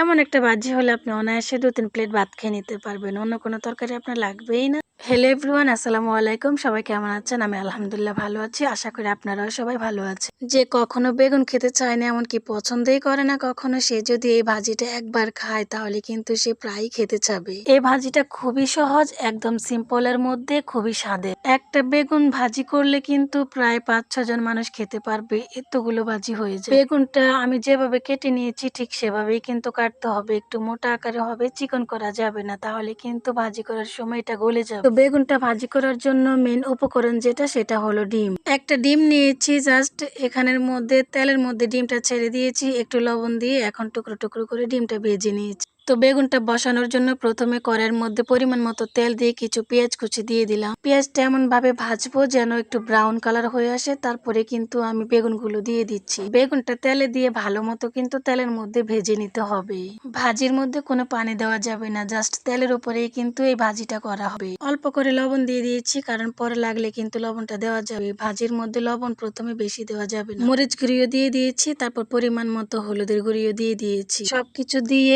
এমন একটা ভাজি হলে আপনি অনায়াসে দু তিন প্লেট ভাত খেয়ে নিতে পারবেন। অন্য কোনো তরকারি আপনার লাগবেই না। হ্যালো এভরিওয়ান আসসালামু আলাইকুম। সবাই কেমন আছেন? আমি আলহামদুলিল্লাহ ভালো আছি। আশা করি আপনারাও সবাই ভালো আছেন। যে কখনো বেগুন খেতে চায় না, এমনকি পছন্দই করে না কখনো, সে যদি এই ভাজিটা একবার খায়, তাহলে কিন্তু সে প্রায়ই খেতে চাবে। এই ভাজিটা খুবই সহজ, একদম সিম্পলের মধ্যে, খুবই স্বাদের। একটা বেগুন ভাজি করলে কিন্তু প্রায় পাঁচ ছজন মানুষ খেতে পারবে। এতগুলো ভাজি হয়ে যায়। বেগুনটা আমি যেভাবে কেটে নিয়েছি, ঠিক সেভাবেই কিন্তু কাটতে হবে, একটু মোটা আকারে হবে, চিকন করা যাবে না। তাহলে কিন্তু ভাজি করার সময় এটা গলে যাবে। তো বেগুনটা ভাজি করার জন্য মেন উপকরণ যেটা, সেটা হলো ডিম। একটা ডিম নিয়েছি জাস্ট এখানের মধ্যে, তেলের মধ্যে ডিমটা ছেড়ে দিয়েছি, একটু লবণ দিয়ে এখন টুকরো টুকরো করে ডিমটা ভেজে নিয়েছি। তো বেগুনটা বসানোর জন্য প্রথমে কড়াইয়ের মধ্যে পরিমাণ মতো তেল দিয়ে কিছু পেঁয়াজ কুচি দিয়ে দিলাম। পেঁয়াজটা এমন ভাবে ভাজবো যেন একটু ব্রাউন কালার হয়ে আসে, তারপরে কিন্তু আমি বেগুনগুলো দিয়ে দিচ্ছি। বেগুনটা তেলে দিয়ে ভালো মতো কিন্তু তেলের মধ্যে ভেজে নিতে হবে। ভাজির মধ্যে কোনো পানি দেওয়া যাবে না জাস্ট তেলের উপরেই কিন্তু এই ভাজিটা করা হবে। অল্প করে লবণ দিয়ে দিয়েছি, কারণ পরে লাগলে কিন্তু লবণটা দেওয়া যাবে। ভাজির মধ্যে লবণ প্রথমে বেশি দেওয়া যাবে না। মরিচ গুঁড়িও দিয়ে দিয়েছি, তারপর পরিমাণ মতো হলুদের গুঁড়িও দিয়ে দিয়েছি। সবকিছু দিয়ে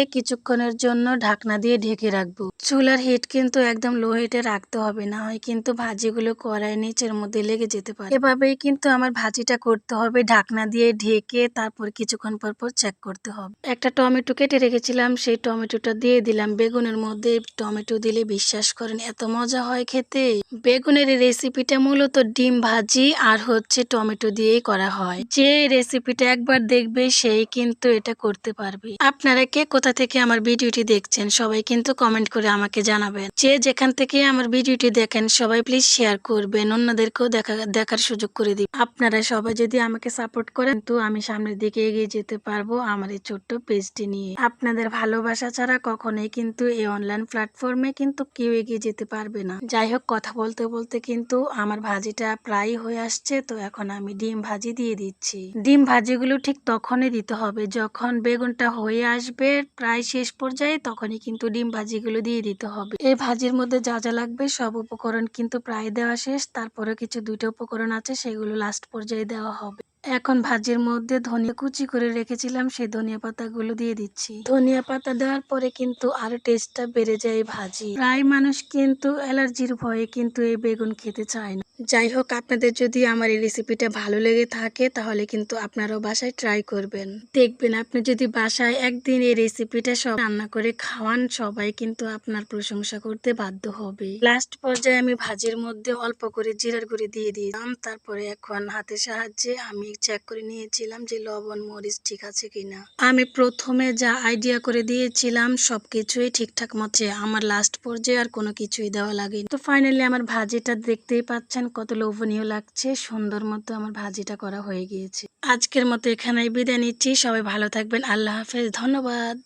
কিছুক্ষণের জন্য ঢাকনা দিয়ে ঢেকে রাখব। চুলার হিট কিন্তু একদম লো হিটে রাখতে হবে, না হয় কিন্তু ভাজিগুলো কড়াই নিচের মধ্যে লেগে যেতে পারে। এভাবেই কিন্তু আমার ভাজিটা করতে হবে, ঢাকনা দিয়ে ঢেকে তারপর কিছুক্ষণ পর পর চেক করতে হবে। একটা টমেটো কেটে রেখেছিলাম, সেই টমেটোটা দিয়ে দিলাম। বেগুনের মধ্যে টমেটো দিলে বিশ্বাস করেন, এত মজা হয় খেতে। বেগুনের রেসিপিটা মূলত ডিম ভাজি আর হচ্ছে টমেটো দিয়েই করা হয়। যে রেসিপিটা একবার দেখবে, সেই কিন্তু এটা করতে পারবে। আপনারা কে কোথা থেকে আমার ভিডিওটি দেখছেন, সবাই কিন্তু কমেন্ট করে আমাকে জানাবেন। যে যেখান থেকে আমার ভিডিওটি দেখেন, সবাই প্লিজ শেয়ার করবেন, অন্যদেরকেও দেখা, দেখার সুযোগ করে দিন আপনারা সবাই যদি আমাকে সাপোর্ট করেন, তো আমি সামনের দিকে এগিয়ে যেতে পারব আমার এই ছোট্ট পেজটি নিয়ে। আপনাদের ভালোবাসা ছাড়া কখনোই কিন্তু এই অনলাইন প্ল্যাটফর্মে কিন্তু কেউ এগিয়ে যেতে পারবে না। যাই হোক, কথা বলতে বলতে কিন্তু আমার ভাজিটা প্রায় হয়ে আসছে, তো এখন আমি ডিম ভাজি দিয়ে দিচ্ছি। ডিম ভাজিগুলো ঠিক তখনই দিতে হবে যখন বেগুনটা হয়ে আসবে, প্রায় শেষ পর্যায়ে তখনই কিন্তু ডিম ভাজিগুলো দিয়ে দিতে হবে। এই ভাজির মধ্যে যা যা লাগবে সব উপকরণ কিন্তু প্রায় দেওয়া শেষ তারপরে কিছু দুইটা উপকরণ আছে, সেগুলো লাস্ট পর্যায়ে দেওয়া হবে। এখন ভাজির মধ্যে ধনিয়া কুচি করে রেখেছিলাম, সেই ধনিয়া পাতাগুলো দিয়ে দিচ্ছি। ধনিয়া পাতা দেওয়ার পরে কিন্তু আরও টেস্টটা বেড়ে যায় ভাজি। প্রায় মানুষ কিন্তু অ্যালার্জির ভয়ে কিন্তু এই বেগুন খেতে চায় না। যাই হোক, আপনাদের যদি আমার এই রেসিপিটা ভালো লেগে থাকে, তাহলে কিন্তু আপনারাও বাসায় ট্রাই করবেন। দেখবেন আপনি যদি বাসায় একদিন এই রেসিপিটা সব রান্না করে খাওয়ান, সবাই কিন্তু আপনার প্রশংসা করতে বাধ্য হবে। লাস্ট পর্যায়ে আমি ভাজির মধ্যে অল্প করে জিরার গুঁড়ি দিয়ে দিলাম, তারপরে এখন হাতের সাহায্যে আমি চেক করে নিয়েছিলাম যে লবণ, মরিচ ঠিক আছে কিনা। আমি প্রথমে যা আইডিয়া করে দিয়েছিলাম, সবকিছুই ঠিকঠাক মতে আমার লাস্ট পর্যায়ে আর কোনো কিছুই দেওয়া লাগেনি। তো ফাইনালি আমার ভাজিটা দেখতেই পাচ্ছেন কত লোভনীয় লাগছে। সুন্দর মতো আমার ভাজিটা করা হয়ে গিয়েছে। আজকের মতো এখানেই বিদায় নিচ্ছি। সবাই ভালো থাকবেন। আল্লাহ হাফেজ। ধন্যবাদ।